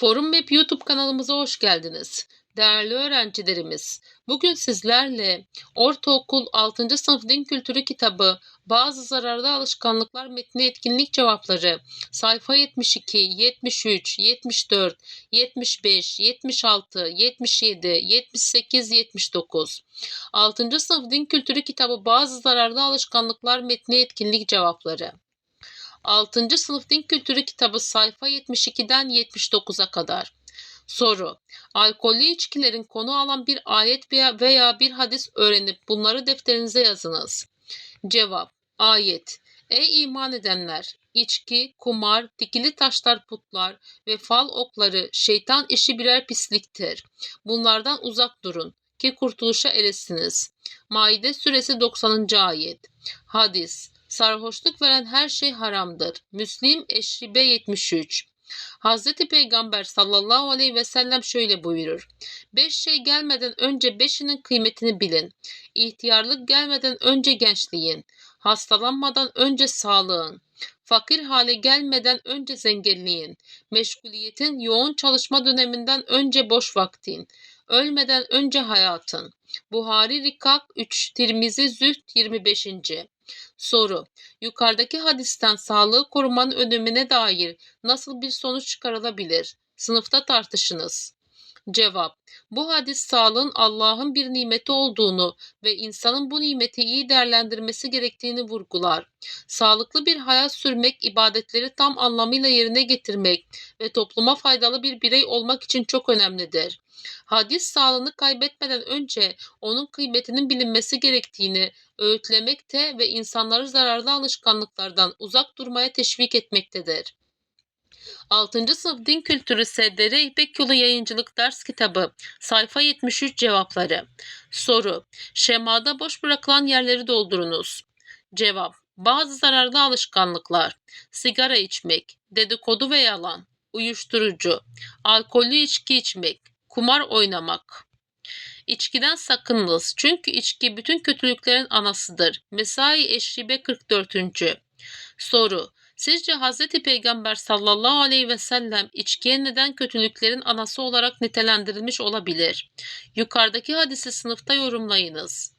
Forum Web YouTube kanalımıza hoş geldiniz. Değerli öğrencilerimiz, bugün sizlerle Ortaokul 6. Sınıf Din Kültürü kitabı Bazı Zararlı Alışkanlıklar Metni Etkinlik Cevapları sayfa 72, 73, 74, 75, 76, 77, 78, 79. 6. Sınıf Din Kültürü kitabı Bazı Zararlı Alışkanlıklar Metni Etkinlik Cevapları 6. Sınıf Din Kültürü kitabı sayfa 72'den 79'a kadar. Soru. Alkollü içkilerin konu alan bir ayet veya, bir hadis öğrenip bunları defterinize yazınız. Cevap. Ayet. Ey iman edenler! İçki, kumar, dikili taşlar putlar ve fal okları şeytan işi birer pisliktir. Bunlardan uzak durun ki kurtuluşa eresiniz. Maide suresi 90. ayet. Hadis. Sarhoşluk veren her şey haramdır. Müslim Eşribe 73. Hazreti Peygamber sallallahu aleyhi ve sellem şöyle buyurur. Beş şey gelmeden önce beşinin kıymetini bilin. İhtiyarlık gelmeden önce gençliğin. Hastalanmadan önce sağlığın. Fakir hale gelmeden önce zenginliğin. Meşguliyetin yoğun çalışma döneminden önce boş vaktin. Ölmeden önce hayatın. Buhari Rikak 3 Tirmizi Züht 25. Soru. Yukarıdaki hadisten sağlığı korumanın önemine dair nasıl bir sonuç çıkarılabilir? Sınıfta tartışınız. Cevap. Bu hadis sağlığın Allah'ın bir nimeti olduğunu ve insanın bu nimeti iyi değerlendirmesi gerektiğini vurgular. Sağlıklı bir hayat sürmek, ibadetleri tam anlamıyla yerine getirmek ve topluma faydalı bir birey olmak için çok önemlidir. Hadis sağlığını kaybetmeden önce onun kıymetinin bilinmesi gerektiğini öğütlemekte ve insanları zararlı alışkanlıklardan uzak durmaya teşvik etmektedir. 6. Sınıf Din Kültürü SDR İpek Yolu Yayıncılık Ders Kitabı Sayfa 73 Cevapları Soru Şemada boş bırakılan yerleri doldurunuz. Cevap Bazı zararlı alışkanlıklar Sigara içmek, dedikodu ve yalan, uyuşturucu, alkollü içki içmek, kumar oynamak. İçkiden sakınınız çünkü içki bütün kötülüklerin anasıdır. Mesai Eşribe 44. Soru Sizce Hz. Peygamber sallallahu aleyhi ve sellem içkiye neden kötülüklerin anası olarak nitelendirilmiş olabilir? Yukarıdaki hadisi sınıfta yorumlayınız.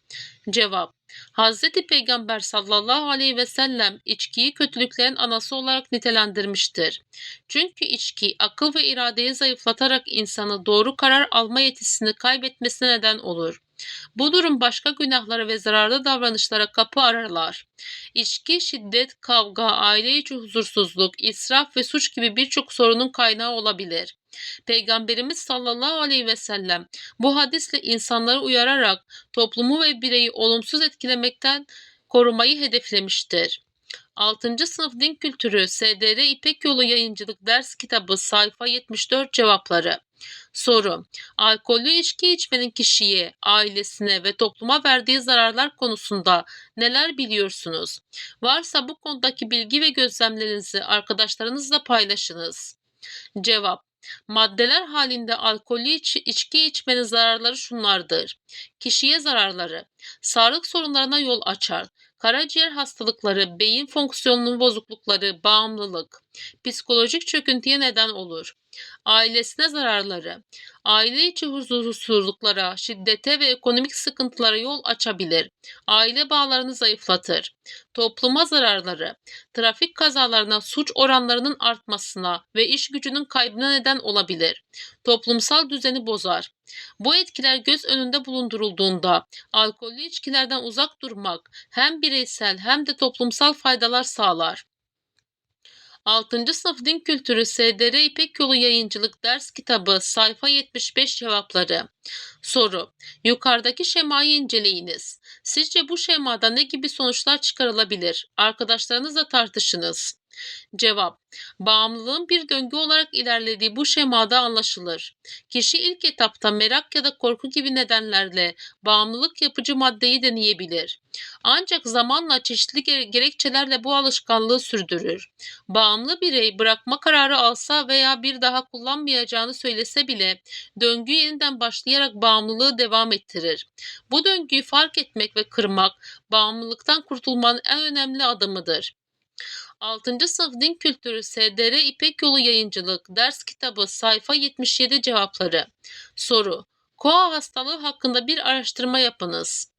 Cevap Hz. Peygamber sallallahu aleyhi ve sellem içkiyi kötülüklerin anası olarak nitelendirmiştir. Çünkü içki akıl ve iradeyi zayıflatarak insanı doğru karar alma yetisini kaybetmesine neden olur. Bu durum başka günahlara ve zararlı davranışlara kapı ararlar. İçki, şiddet, kavga, aile içi huzursuzluk, israf ve suç gibi birçok sorunun kaynağı olabilir. Peygamberimiz sallallahu aleyhi ve sellem bu hadisle insanları uyararak toplumu ve bireyi olumsuz etkilemekten korumayı hedeflemiştir. 6. Sınıf Din Kültürü SDR İpek Yolu Yayıncılık Ders Kitabı sayfa 74 cevapları Soru. Alkollü içki içmenin kişiye, ailesine ve topluma verdiği zararlar konusunda neler biliyorsunuz? Varsa bu konudaki bilgi ve gözlemlerinizi arkadaşlarınızla paylaşınız. Cevap. Maddeler halinde alkollü iç, içki içmenin zararları şunlardır. Kişiye zararları. Sağlık sorunlarına yol açar. Karaciğer hastalıkları, beyin fonksiyonunun bozuklukları, bağımlılık, psikolojik çöküntüye neden olur. Ailesine zararları, aile içi huzursuzluklara, şiddete ve ekonomik sıkıntılara yol açabilir. Aile bağlarını zayıflatır. Topluma zararları, trafik kazalarına, suç oranlarının artmasına ve iş gücünün kaybına neden olabilir. Toplumsal düzeni bozar. Bu etkiler göz önünde bulundurulduğunda alkollü içkilerden uzak durmak hem bireysel hem de toplumsal faydalar sağlar. 6. Sınıf Din Kültürü SDR İpek Yolu Yayıncılık Ders Kitabı sayfa 75 cevapları. Soru. Yukarıdaki şemayı inceleyiniz. Sizce bu şemada ne gibi sonuçlar çıkarılabilir? Arkadaşlarınızla tartışınız. Cevap. Bağımlılığın bir döngü olarak ilerlediği bu şemada anlaşılır. Kişi ilk etapta merak ya da korku gibi nedenlerle bağımlılık yapıcı maddeyi deneyebilir. Ancak zamanla çeşitli gerekçelerle bu alışkanlığı sürdürür. Bağımlı birey bırakma kararı alsa veya bir daha kullanmayacağını söylese bile döngü yeniden başlayarak bağımlılığı devam ettirir. Bu döngüyü fark etmek ve kırmak bağımlılıktan kurtulmanın en önemli adımıdır. 6. Sınıf Din Kültürü SDR İpek Yolu Yayıncılık Ders Kitabı Sayfa 77 Cevapları Soru Koa hastalığı hakkında bir araştırma yapınız.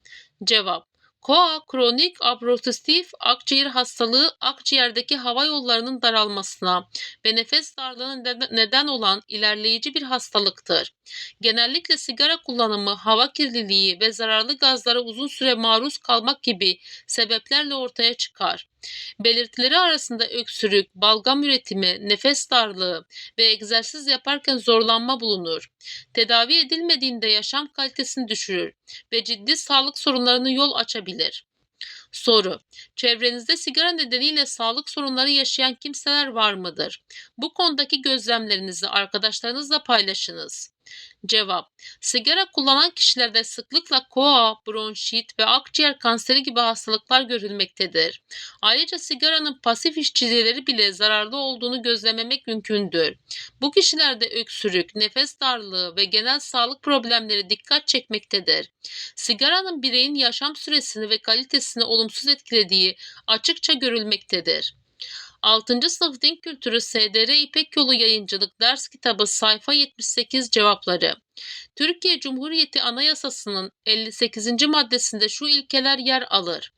Cevap Koa kronik obstrüktif akciğer hastalığı akciğerdeki hava yollarının daralmasına ve nefes darlığına neden olan ilerleyici bir hastalıktır. Genellikle sigara kullanımı, hava kirliliği ve zararlı gazlara uzun süre maruz kalmak gibi sebeplerle ortaya çıkar. Belirtileri arasında öksürük, balgam üretimi, nefes darlığı ve egzersiz yaparken zorlanma bulunur. Tedavi edilmediğinde yaşam kalitesini düşürür ve ciddi sağlık sorunlarına yol açabilir. Soru: Çevrenizde sigara nedeniyle sağlık sorunları yaşayan kimseler var mıdır? Bu konudaki gözlemlerinizi arkadaşlarınızla paylaşınız. Cevap: Sigara kullanan kişilerde sıklıkla koa, bronşit ve akciğer kanseri gibi hastalıklar görülmektedir. Ayrıca sigaranın pasif işçileri bile zararlı olduğunu gözlememek mümkündür. Bu kişilerde öksürük, nefes darlığı ve genel sağlık problemleri dikkat çekmektedir. Sigaranın bireyin yaşam süresini ve kalitesini olumsuz etkilediği açıkça görülmektedir. 6. Sınıf Din Kültürü SDR İpek Yolu Yayıncılık Ders Kitabı Sayfa 78 Cevapları Türkiye Cumhuriyeti Anayasası'nın 58. maddesinde şu ilkeler yer alır.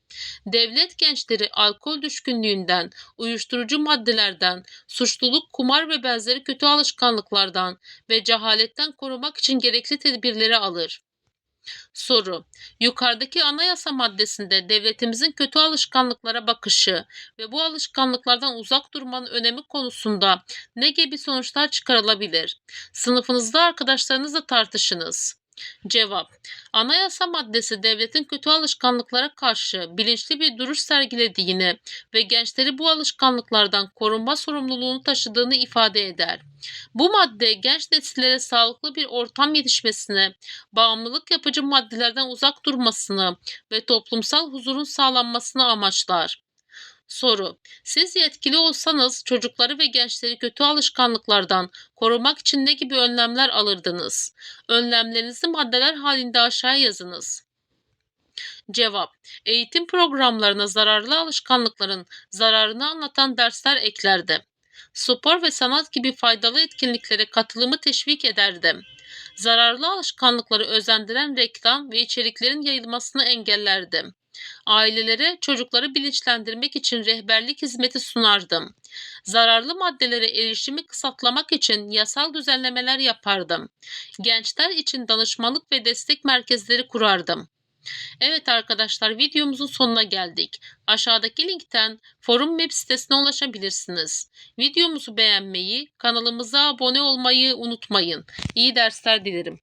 Devlet gençleri alkol düşkünlüğünden, uyuşturucu maddelerden, suçluluk, kumar ve benzeri kötü alışkanlıklardan ve cehaletten korumak için gerekli tedbirleri alır. Soru: Yukarıdaki anayasa maddesinde devletimizin kötü alışkanlıklara bakışı ve bu alışkanlıklardan uzak durmanın önemi konusunda ne gibi sonuçlar çıkarılabilir? Sınıfınızda arkadaşlarınızla tartışınız. Cevap: Anayasa maddesi devletin kötü alışkanlıklara karşı bilinçli bir duruş sergilediğini ve gençleri bu alışkanlıklardan korunma sorumluluğunu taşıdığını ifade eder. Bu madde genç nesillere sağlıklı bir ortam yetişmesine, bağımlılık yapıcı maddelerden uzak durmasını ve toplumsal huzurun sağlanmasını amaçlar. Soru: Siz yetkili olsanız çocukları ve gençleri kötü alışkanlıklardan korumak için ne gibi önlemler alırdınız? Önlemlerinizi maddeler halinde aşağıya yazınız. Cevap: Eğitim programlarına zararlı alışkanlıkların zararını anlatan dersler eklerdim. Spor ve sanat gibi faydalı etkinliklere katılımı teşvik ederdim. Zararlı alışkanlıkları özendiren reklam ve içeriklerin yayılmasını engellerdim. Ailelere çocukları bilinçlendirmek için rehberlik hizmeti sunardım. Zararlı maddelere erişimi kısıtlamak için yasal düzenlemeler yapardım. Gençler için danışmanlık ve destek merkezleri kurardım. Evet arkadaşlar videomuzun sonuna geldik. Aşağıdaki linkten forum web sitesine ulaşabilirsiniz. Videomuzu beğenmeyi, kanalımıza abone olmayı unutmayın. İyi dersler dilerim.